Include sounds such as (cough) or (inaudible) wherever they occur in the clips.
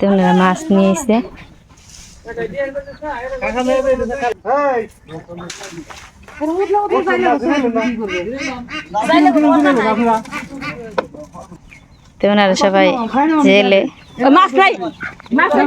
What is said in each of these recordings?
তো ওনারা মাছ নিয়ে এসে। ওনারা সবাই জেলে। মাছ নাই মাছ নাই।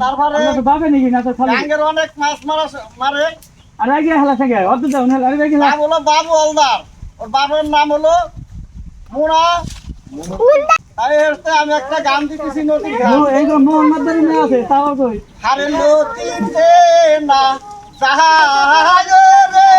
তারপরে বাবে নাকি না তো ডাঙ্গের অনেক মাছ মারা মারে। আর আগে হালা থাকে অত দাও না আরে আগে নাম হলো বাবু অলদার ওর বাবার নাম হলো মুনা। হচ্ছে আমি একটা গান দিতেছি নদী গান। এই যে মোহাম্মদ দারি আছে তাও কই? হারে নদীতে না জাহাজ রে।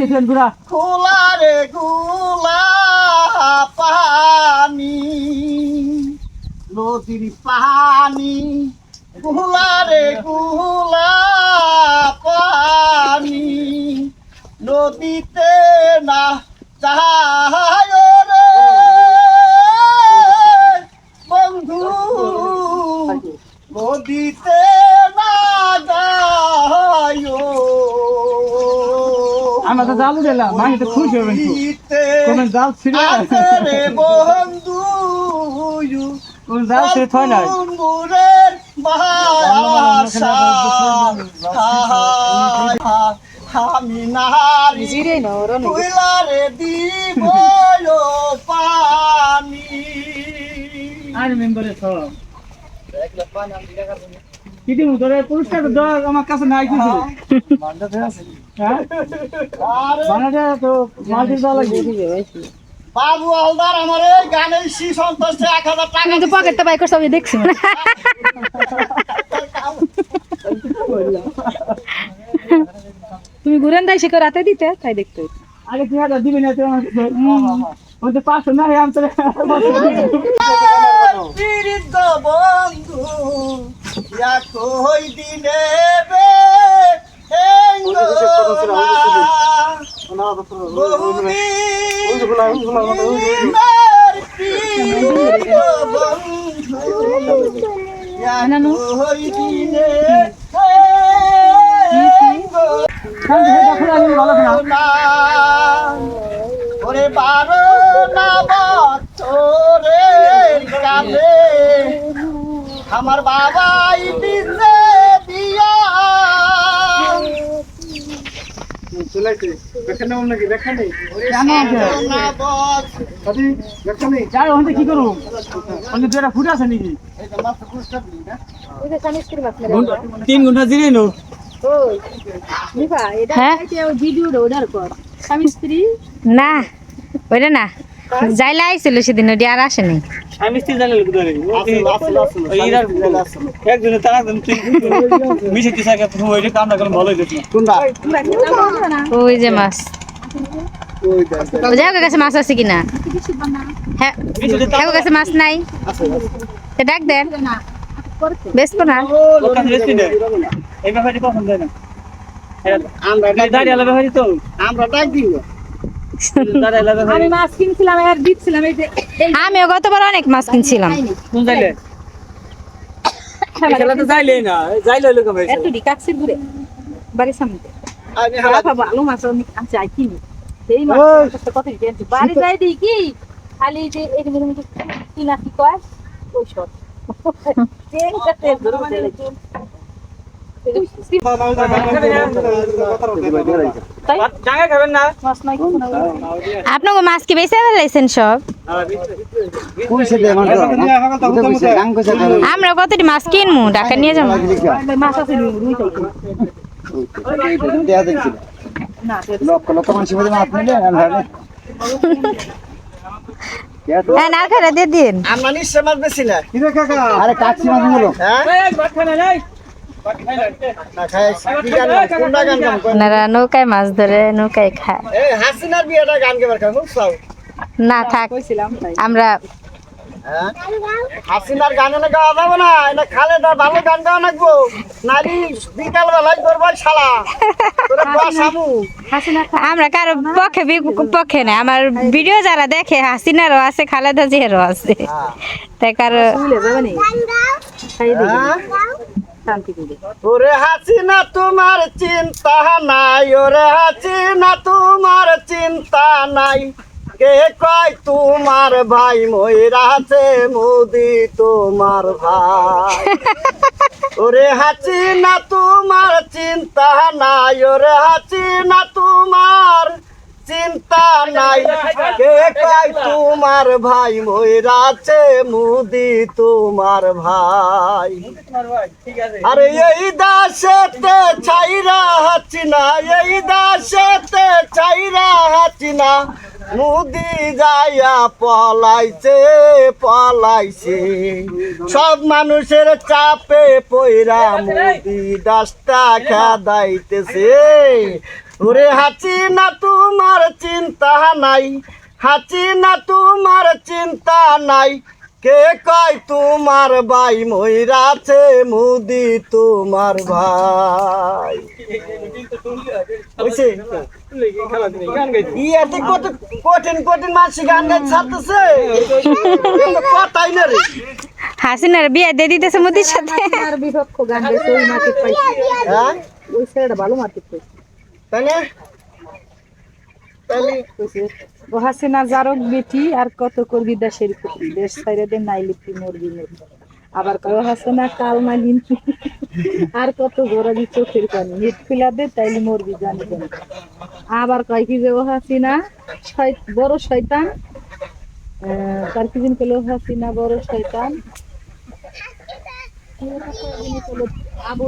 ট্রেন ঘুরা খোলা রে গুলা পানি নদীর পানি গুলা রে গুলা পানি নদীতে না দিলাম মাই তো খুশি হবেন তো কোন জাল ছিল আরে বন্ধু কোন জাল ছিল থয় বন্ধুরের আমি নারী তুইলারে দিব পানি। আর মেম্বারে সব কিদি মু তোরে পুরস্কার দেওয়ার আমার কাছে নাই কিছু। হ্যাঁ। আরে বানাটা তো মাল্টি দেওয়া লাগবে। বাবু হালদার আমার এই গানের শি সন্তোষে এক হাজার টাকা কিন্তু পকেটটা বাই করছে আমি দেখছি। তুমি ঘুরেন দাই শিখো রাতে দিতে? তাই দেখতে আগে কি হাজার দিবি না তো আমার পাঁচশো না আমি তো বিরুদ্ধ বন্ধু একই দিনে বে বাবাই দিছে দিয়া। কি আছে নাকি? তিন ঘণ্টা জিরে নো। হ্যাঁ? না ওইটা না। যাইলে আইছিল সেদিন ওটি আর আসেনি। আমি স্ত্রী জানি লোক ধরে একজনে তারা ওইটা কামটা করলে ভালো হইতো কোনটা ওই যে মাছ যাও কাছে মাছ আছে কিনা হ্যাঁ হ্যাঁ কাছে মাছ নাই ডাক দেন বেসবো না এই পছন্দ হয় না আমরা ডাক দিব আমি মাছ কিনছিলাম আর দিচ্ছিলাম এই যে আমিও গতবার অনেক মাছ কিনছিলাম। কোন যাইলে? খেলা তো যাইলে না যাইলে লোক ভাই একটু ঘুরে বাড়ির সামনে। আমি লাফা ভালো মাছ আমি কিনি। এই মাছ কত আনছি। বাড়ি যাই দিই কি? খালি যে এই যে কি না কি কয় ওই সব। (laughs) আপনাকে মাছ কি বেঁচে ফেলাইছেন সব? আমরা কতটি মাছ কিনবো ঢাকা নিয়ে যাব। লক্ষ লক্ষ মানুষের মধ্যে মাছ নিলে হ্যাঁ না খেলে দিয়ে দিন। আমরা নিশ্চয় মাছ বেশি না। আরে কাচ্চি মাছগুলো হ্যাঁ? ওনারা নৌকায় মাছ ধরে নৌকায় খায়। না থাক আমরা হ্যাঁ হাসিনার গান এনে গাওয়া যাবে না এটা খালে তার ভালো গান গাওয়া লাগবো নারী বিকাল বেলায় করব শালা তোরে বসাবো হাসিনা আমরা কারও পক্ষে পক্ষে না আমার ভিডিও যারা দেখে হাসিনারও আছে খালেদা জিয়ারও আছে। তাই কারও তুলে যাবে নি খাই দিই? শান্তি করে। ওরে হাসিনা, তোমার চিন্তা নাই। ওরে হাসিনা, তোমার চিন্তা নাই। কে কয় তোমার ভাই ময়রাছে মোদি তোমার ভাই? ওরে হাসিনা, তোমার চিন্তা নাই। ওরে হাসিনা, তোমার চিন্তা নাই। কে কয় তোমার ভাই? ময়রাছে মুদি তোমার ভাই। আরে এই দাসেতে ছাইরা হাচ্ছি না এই দাসেতে ছাইরা হাচ্ছি না। মুদি যাইয়া পলাইছে পলাইছে। সব মানুষের চাপে পইরা মুদি দাসটা খাদাইতেছে। ওরে হাঁচি না তোমার চিন্তা নাই হাঁচি না তোমার চিন্তা নাই। কে কয় তোমার ভাই ময়রাছে মুদি তোমার ভাই? ইয়াতে কত কঠিন কঠিন মাসি গান গাই ছাড়তেছে কথাই না রে। হাসিনার বিয়ে দিয়ে দিতেছে মোদির সাথে। বিপক্ষ গান গাইছে ওই মার্কেট পাইছি। হ্যাঁ? ওই ছেলেটা ভালো মার্কেট পাইছে। জারক বেটি আর কত করবি দেশের দেশ ছাইরে দে নাই লিপি মরবি মরবি। আবার কয় কাল আর কত চোখের পানি। হিট খুলা দে, তাইলে মরবি, জানি আবার কয় কি যে, ও হাসিনা বড় শয়তান। তার কি দিন পেল হাসিনা, বড় শয়তান কি একটা কয় জিনিস হলো, আবু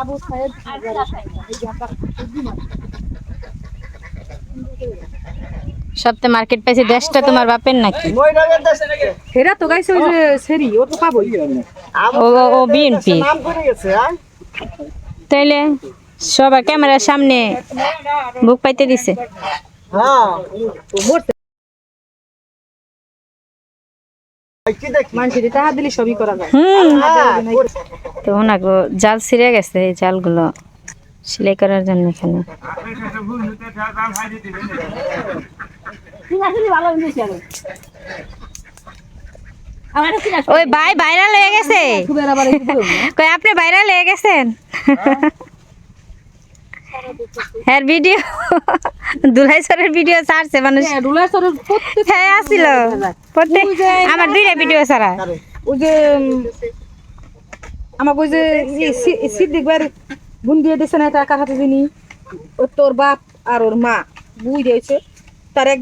আবু সাহেব। সপ্তাহে মার্কেট পাইছি দেশটা তোমার বাপের নাকি? হেরা তো গাইছে ওই যে সেরি ও তো ও বিএনপি তাইলে সবার ক্যামেরার সামনে বুক পাইতে দিছে। হ্যাঁ। তো ওনাকে জাল ছিঁড়ে গেছে এই জালগুলো সেলাই করার জন্য এখানে। ওই ভাই ভাইরাল হয়ে গেছে। আপনি ভাইরাল লেগে গেছেন? হ্যাঁ ভিডিও। দুলাই সরের ভিডিও ছাড়ছে মানুষ। হ্যাঁ, রুলার সরের প্রত্যেক হ্যাঁ আসিল। প্রত্যেক আমার দুইটা ভিডিও ছাড়া। ও ওই যে আমার আমাকে ওই যে সিদ্দিক ভাই বোন দিয়ে দিয়েছে না টাকা হাতে দিনি ও তোর বাপ আর ওর মা। বুঝ দিয়েছে। তার এক